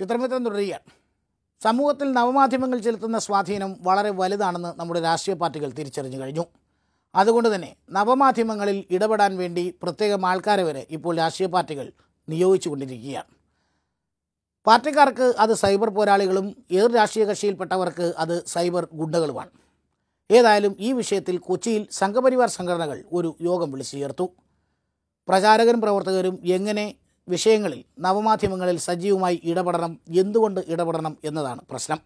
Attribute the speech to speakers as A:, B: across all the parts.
A: ചിത്രമിത്രം തുടരുകയാണ് സമൂഹത്തിൽ നവമാധ്യമങ്ങൾ ചെലുത്തുന്ന സ്വാധീനം വളരെ വലുതാണെന്ന് നമ്മുടെ രാഷ്ട്രീയ പാർട്ടികൾ തിരിച്ചറിഞ്ഞു കഴിഞ്ഞു. അതുകൊണ്ട് തന്നെ നവമാധ്യമങ്ങളിൽ ഇടപെടാൻ വേണ്ടി പ്രത്യേകം ആൾക്കാരെ വരെ ഇപ്പോൾ രാഷ്ട്രീയ പാർട്ടികൾ നിയോഗിച്ചു കൊണ്ടിരിക്കുകയാണ് പാർട്ടിക്കാർക്ക് അത് സൈബർ പോരാളികളും ഏത് രാഷ്ട്രീയ കക്ഷിയിൽപ്പെട്ടവർക്ക് അത് സൈബർ ഗുണ്ടകളുമാണ്. ഏതായാലും ഈ വിഷയത്തിൽ കൊച്ചിയിൽ സംഘപരിവാർ സംഘടനകൾ ഒരു യോഗം വിളിച്ചു ചേർത്തു. പ്രചാരകരും പ്രവർത്തകരും എങ്ങനെ വിഷയങ്ങളിൽ നവമാധ്യമങ്ങളിൽ സജീവമായി ഇടപെടണം എന്തുകൊണ്ട് ഇടപെടണം എന്നതാണ് പ്രശ്നം.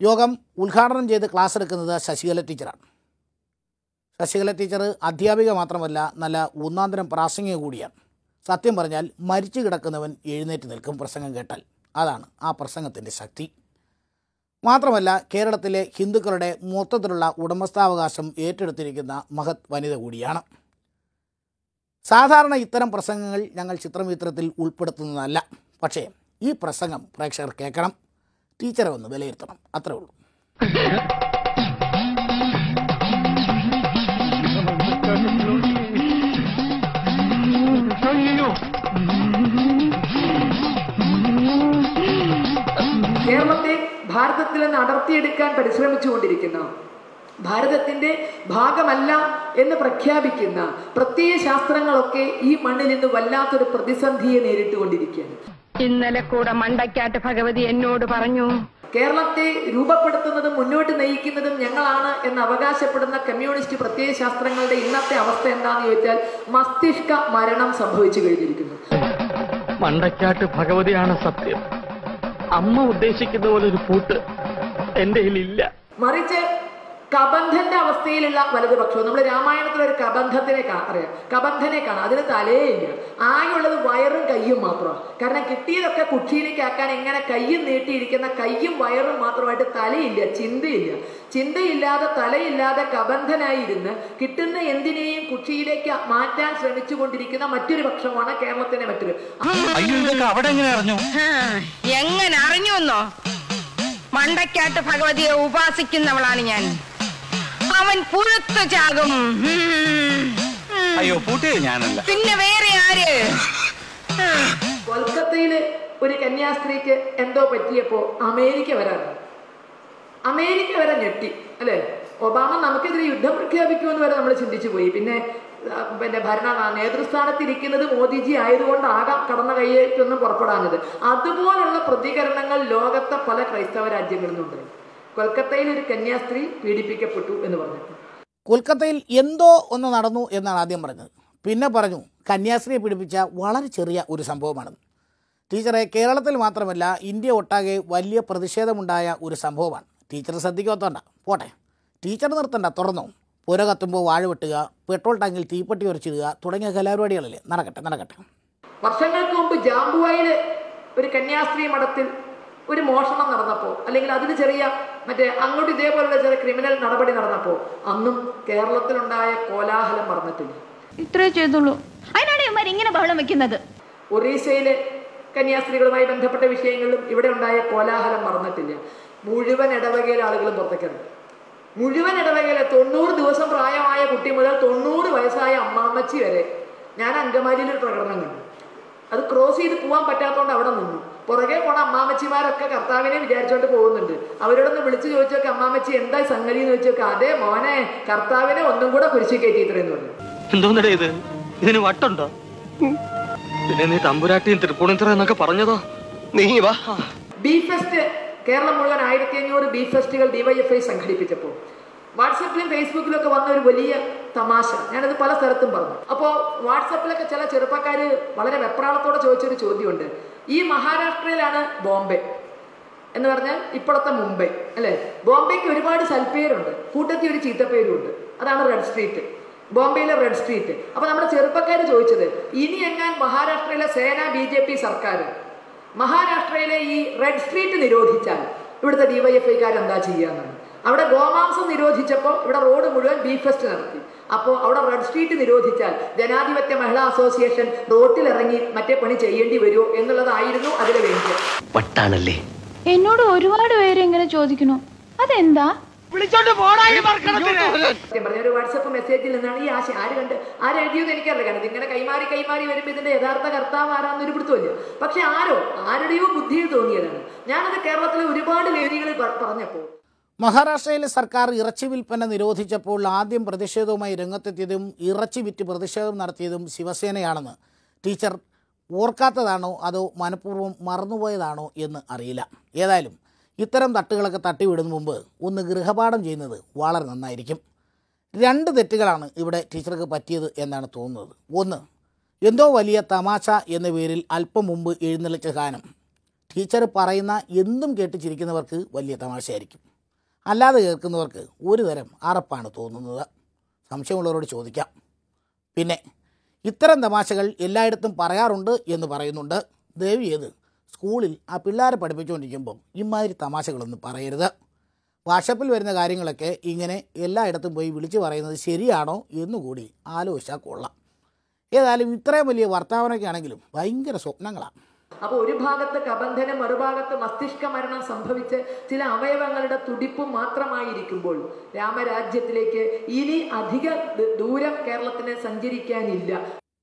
A: യോഗം ഉദ്ഘാടനം ചെയ്ത് ക്ലാസ് എടുക്കുന്നത് ശശികല ടീച്ചറാണ്. ശശികല ടീച്ചർ അധ്യാപിക മാത്രമല്ല നല്ല ഒന്നാന്തരം പ്രാസംഗിക കൂടിയാണ്. സത്യം പറഞ്ഞാൽ മരിച്ചു കിടക്കുന്നവൻ എഴുന്നേറ്റ് നിൽക്കും പ്രസംഗം കേട്ടാൽ. അതാണ് ആ പ്രസംഗത്തിന്റെ ശക്തി. മാത്രമല്ല കേരളത്തിലെ ഹിന്ദുക്കളുടെ മൊത്തത്തിലുള്ള ഉടമസ്ഥാവകാശം ഏറ്റെടുത്തിരിക്കുന്ന മഹത് വനിത കൂടിയാണ്. സാധാരണ ഇത്തരം പ്രസംഗങ്ങൾ ഞങ്ങൾ ചിത്രമിത്രത്തിൽ ഉൾപ്പെടുത്തുന്നതല്ല. പക്ഷേ ഈ പ്രസംഗം പ്രേക്ഷകർ കേൾക്കണം ടീച്ചറെ ഒന്ന് വിലയിരുത്തണം. അത്രേ ഉള്ളൂ.
B: കേരളത്തെ ഭാരതത്തിൽ നിന്ന് അടർത്തിയെടുക്കാൻ പരിശ്രമിച്ചുകൊണ്ടിരിക്കുന്ന. ഭാരതത്തിന്റെ ഭാഗമല്ല എന്ന് പ്രഖ്യാപിക്കുന്ന പ്രത്യയ ശാസ്ത്രങ്ങളൊക്കെ ഈ മണ്ണിൽ നിന്ന് വല്ലാത്തൊരു പ്രതിസന്ധിയെ നേരിട്ടുകൊണ്ടിരിക്കുകയാണ്.
C: ഇന്നലെ കൂടെ മണ്ടക്കാട്ട് ഭഗവതി എന്നോട് പറഞ്ഞു
B: കേരളത്തെ രൂപപ്പെടുത്തുന്നതും മുന്നോട്ട് നയിക്കുന്നതും ഞങ്ങളാണ് എന്ന് അവകാശപ്പെടുന്ന കമ്മ്യൂണിസ്റ്റ് പ്രത്യയ ശാസ്ത്രങ്ങളുടെ ഇന്നത്തെ അവസ്ഥ എന്താണെന്ന് ചോദിച്ചാൽ മസ്തിഷ്ക മരണം സംഭവിച്ചു കഴിഞ്ഞിരിക്കുന്നു.
D: മണ്ടക്കാട്ട് ഭഗവതിയാണ് സത്യം. അമ്മ ഉദ്ദേശിക്കുന്ന പോലെ ഒരു പൂട്ട് എന്റെ ഇല്ല
B: മറിച്ച് കബന്ധന്റെ അവസ്ഥയിലുള്ള വലതുപക്ഷവും. നമ്മൾ രാമായണത്തിലെ ഒരു കബന്ധത്തിനെ അറിയാം. കബന്ധനെ കാണാം. അതിന് തലയില്ല ആകെയുള്ളത് വയറും കയ്യും മാത്രമാണ് കാരണം കിട്ടിയതൊക്കെ കുക്ഷിയിലേക്ക് ആക്കാൻ എങ്ങനെ കയ്യും നീട്ടിയിരിക്കുന്ന കയ്യും വയറും മാത്രമായിട്ട് തലയില്ല ചിന്തയില്ല. ചിന്തയില്ലാതെ തലയില്ലാതെ കബന്ധനായിരുന്ന് കിട്ടുന്ന എന്തിനേയും കുക്ഷിയിലേക്ക് മാറ്റാൻ ശ്രമിച്ചു കൊണ്ടിരിക്കുന്ന മറ്റൊരു പക്ഷമാണ് കേരളത്തിന്റെ മറ്റൊരു.
D: അവിടെ എങ്ങനെ അറിഞ്ഞു?
C: എങ്ങനെ അറിഞ്ഞുവെന്നോ? മണ്ടയ്ക്കാട്ട് ഭഗവതിയെ ഉപാസിക്കുന്നവളാണ് ഞാൻ. അവൻ പുഴുത്തു ചാകും.
D: അയ്യോ പൂട്ടിയത് ഞാനല്ല.
C: പിന്നെ വേറെ ആര്?
B: കൊൽക്കത്തയിലെ ഒരു കന്യാസ്ത്രീക്ക് എന്തോ പറ്റിയപ്പോ അമേരിക്ക വരാൻ അമേരിക്ക വരെ ഞെട്ടി അല്ലെ? ഒബാമ നമുക്കെതിരെ യുദ്ധം പ്രഖ്യാപിക്കുമെന്ന് വരെ നമ്മൾ ചിന്തിച്ചു പോയി. പിന്നെ പിന്നെ ഭരണ നേതൃസ്ഥാനത്തിരിക്കുന്നത് മോദിജി ആയതുകൊണ്ടാകാം കടന്ന കൈയേക്കൊന്നും പുറപ്പെടാഞ്ഞത്. അതുപോലുള്ള പ്രതികരണങ്ങൾ ലോകത്തെ പല ക്രൈസ്തവ രാജ്യങ്ങളിൽ നിന്നുണ്ട് കൊൽക്കത്തയിൽ ഒരു കന്യാസ്ത്രീ പീഡിപ്പിക്കപ്പെട്ടു എന്ന് പറഞ്ഞു
A: കൊൽക്കത്തയിൽ എന്തോ ഒന്ന് നടന്നു എന്നാണ് ആദ്യം പറഞ്ഞത്. പിന്നെ പറഞ്ഞു കന്യാസ്ത്രീയെ പീഡിപ്പിച്ച വളരെ ചെറിയ ഒരു സംഭവമാണ്. ടീച്ചറെ കേരളത്തിൽ മാത്രമല്ല ഇന്ത്യ ഒട്ടാകെ വലിയ പ്രതിഷേധമുണ്ടായ ഒരു സംഭവമാണ്. ടീച്ചർ ശ്രദ്ധിക്കാത്തോണ്ട പോട്ടെ. ടീച്ചർ നിർത്തണ്ട തുറന്നോ. പുര കത്തുമ്പോൾ വാഴ വെട്ടുക പെട്രോൾ ടാങ്കിൽ തീപ്പെട്ടി ഉരച്ചിടുക തുടങ്ങിയ കലാപരിപാടികളല്ലേ നടക്കട്ടെ നടക്കട്ടെ.
B: വർഷങ്ങൾക്ക് മുമ്പ് ജാമ്പുവായിൽ ഒരു കന്യാസ്ത്രീ മഠത്തിൽ ഒരു മോഷണം നടന്നപ്പോ അല്ലെങ്കിൽ അതിന് ചെറിയ മറ്റേ അങ്ങോട്ട് ഇതേപോലുള്ള ചെറിയ ക്രിമിനൽ നടപടി നടന്നപ്പോ അന്നും കേരളത്തിലുണ്ടായ കോലാഹലം മറന്നിട്ടില്ല.
E: ഇത്രേ ചെയ്തുള്ളൂ. അതിനാണ് ഇവന്മാർ ഇങ്ങനെ ബഹളം വെക്കുന്നത്.
B: ഒറീസയിലെ കന്യാസ്ത്രീകളുമായി ബന്ധപ്പെട്ട വിഷയങ്ങളിലും ഇവിടെ ഉണ്ടായ കോലാഹലം മറന്നിട്ടില്ല. മുഴുവൻ ഇടവകയിലെ ആളുകളും പുറത്തേക്കാണ്. മുഴുവൻ ഇടവകയിലെ തൊണ്ണൂറ് ദിവസം പ്രായമായ കുട്ടി മുതൽ തൊണ്ണൂറ് വയസ്സായ അമ്മാമ്മച്ചി വരെ ഞാൻ അങ്കമാലിയിൽ ഒരു പ്രകടനം കണ്ടു. അത് ക്രോസ് ചെയ്ത് പോകാൻ പറ്റാത്തതുകൊണ്ട് അവിടെ നിന്നു. പുറകെ പോണ അമ്മാമ്മച്ചിമാരൊക്കെ കർത്താവിനെ വിചാരിച്ചുകൊണ്ട് പോകുന്നുണ്ട്. അവരോടൊന്ന് വിളിച്ചു ചോദിച്ചൊക്കെ അമ്മാമച്ചി എന്താ സംഗതി? എന്ന് വെച്ചൊക്കെ അതെ മോനെ കർത്താവിനെ ഒന്നും കൂടെ കുരിശി കയറ്റി ഇത്രയെന്ന് പറഞ്ഞു.
D: എന്തോന്നടേ ഇത്? ഇതിന് വട്ടുണ്ടോ? പിന്നെ നീ തമ്പുരാട്ടിയും തൃപ്പൂണിത്തറ എന്നൊക്കെ പറഞ്ഞതോ? നീ വാ.
B: ബി ഫെസ്റ്റ് കേരളം മുഴുവൻ ആയിരത്തി അഞ്ഞൂറ് ബി ഫെസ്റ്റുകൾ ഡിവൈഎഫ്ഐ സംഘടിപ്പിച്ചപ്പോൾ. വാട്സപ്പിലും ഫേസ്ബുക്കിലും ഒക്കെ വന്ന ഒരു വലിയ തമാശ. ഞാനത് പല സ്ഥലത്തും പറഞ്ഞു. അപ്പോൾ വാട്സപ്പിലൊക്കെ ചില ചെറുപ്പക്കാർ വളരെ വെപ്രാളത്തോടെ ചോദിച്ചൊരു ചോദ്യമുണ്ട്. ഈ മഹാരാഷ്ട്രയിലാണ് ബോംബെ എന്ന് പറഞ്ഞാൽ ഇപ്പോഴത്തെ മുംബൈ അല്ലേ? ബോംബെക്ക് ഒരുപാട് സൽപ്പേരുണ്ട് കൂട്ടത്തി ഒരു ചീത്തപ്പേരുണ്ട്. അതാണ് റെഡ് സ്ട്രീറ്റ്. ബോംബെയിലെ റെഡ് സ്ട്രീറ്റ്. അപ്പൊ നമ്മുടെ ചെറുപ്പക്കാർ ചോദിച്ചത് ഇനി എങ്ങാൻ മഹാരാഷ്ട്രയിലെ സേന ബി ജെ പി സർക്കാർ മഹാരാഷ്ട്രയിലെ ഈ റെഡ് സ്ട്രീറ്റ് നിരോധിച്ചാൽ ഇവിടുത്തെ ഡിവൈഎഫ്ഐക്കാർ എന്താ ചെയ്യാന്നാണ് അവിടെ ഗോമാംസം നിരോധിച്ചപ്പോൾ ഇവിടെ റോഡ് മുഴുവൻ ബീഫ് ഫെസ്റ്റ് നടത്തി. അപ്പോൾ അവിടെ റെഡ് സ്ട്രീറ്റ് നിരോധിച്ചാൽ ജനാധിപത്യ മഹിളാ അസോസിയേഷൻ റോട്ടിലിറങ്ങി മറ്റേ പണി ചെയ്യേണ്ടി വരുമോ എന്നുള്ളതായിരുന്നു അതിലെ വേണ്ടി
F: വട്ടാണല്ലേ?
E: എന്നോട് ഒരുപാട് പേര് ഇങ്ങനെ ചോദിക്കുന്നു. അതെന്താ?
D: വിളിച്ചോണ്ട് പോടാ ഈ മർക്കടത്തിന്
B: സത്യം പറഞ്ഞ ഒരു വാട്സപ്പ് മെസ്സേജിൽ നിന്നാണ് ഈ ആശയം ആര് കണ്ട് ആരെഴുതിയെന്ന് എനിക്കറിയില്ല. കാരണം ഇങ്ങനെ കൈമാറി കൈമാറി വരുമ്പോൾ ഇതിന്റെ യഥാർത്ഥ കർത്താവ് ആരാന്ന് ഒരു പിടുത്തമില്ല പക്ഷെ ആരോ ആരുടെയോ ബുദ്ധിയിൽ തോന്നിയതാണ്. ഞാനത് കേരളത്തിലെ ഒരുപാട് വേദികളിൽ പറഞ്ഞപ്പോ പറഞ്ഞപ്പോൾ
A: മഹാരാഷ്ട്രയിലെ സർക്കാർ ഇറച്ചി വിൽപ്പന നിരോധിച്ചപ്പോൾ ആദ്യം പ്രതിഷേധവുമായി രംഗത്തെത്തിയതും ഇറച്ചി വിറ്റ് പ്രതിഷേധം നടത്തിയതും ശിവസേനയാണെന്ന് ടീച്ചർ ഓർക്കാത്തതാണോ അതോ മനഃപൂർവം മറന്നുപോയതാണോ എന്ന് അറിയില്ല. ഏതായാലും ഇത്തരം തട്ടുകളൊക്കെ തട്ടിവിടുന്ന മുമ്പ് ഒന്ന് ഗൃഹപാഠം ചെയ്യുന്നത് വളരെ നന്നായിരിക്കും. രണ്ട് തെറ്റുകളാണ് ഇവിടെ ടീച്ചർക്ക് പറ്റിയത് എന്നാണ് തോന്നുന്നത്. ഒന്ന് എന്തോ വലിയ തമാശ എന്ന പേരിൽ അല്പം മുമ്പ് എഴുന്നള്ളിച്ച ഗാനം. ടീച്ചർ പറയുന്ന എന്തും കേട്ട് ചിരിക്കുന്നവർക്ക് വലിയ തമാശയായിരിക്കും. അല്ലാതെ കേൾക്കുന്നവർക്ക് ഒരു തരം അറപ്പാണ് തോന്നുന്നത്. സംശയമുള്ളവരോട് ചോദിക്കാം. പിന്നെ ഇത്തരം തമാശകൾ എല്ലായിടത്തും പറയാറുണ്ട് എന്ന് പറയുന്നുണ്ട്. ദേവി ഏത് സ്കൂളിൽ ആ പിള്ളേരെ പഠിപ്പിച്ചുകൊണ്ടിരിക്കുമ്പോൾ ഇമാതിരി തമാശകളൊന്നും പറയരുത്. വാട്സപ്പിൽ വരുന്ന കാര്യങ്ങളൊക്കെ ഇങ്ങനെ എല്ലായിടത്തും പോയി വിളിച്ചു പറയുന്നത് ശരിയാണോ എന്നുകൂടി ആലോചിച്ചാൽ കൊള്ളാം. ഏതായാലും ഇത്രയും വലിയ വർത്തമാനമൊക്കെ ആണെങ്കിലും ഭയങ്കര സ്വപ്നങ്ങളാണ്.
B: അപ്പൊ ഒരു ഭാഗത്ത് കബന്ധനം മറുഭാഗത്ത് മസ്തിഷ്ക മരണം സംഭവിച്ച് ചില അവയവങ്ങളുടെ തുടിപ്പ് മാത്രമായിരിക്കുമ്പോൾ രാമരാജ്യത്തിലേക്ക് ഇനി അധിക ദൂരം കേരളത്തിന് സഞ്ചരിക്കാനില്ല.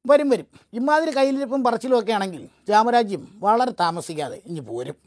A: വരും വരും. ഇമാതിരി കയ്യിലിരിപ്പും പറച്ചിലും ഒക്കെ ആണെങ്കിൽ രാമരാജ്യം വളരെ താമസിക്കാതെ ഇനി പോരും.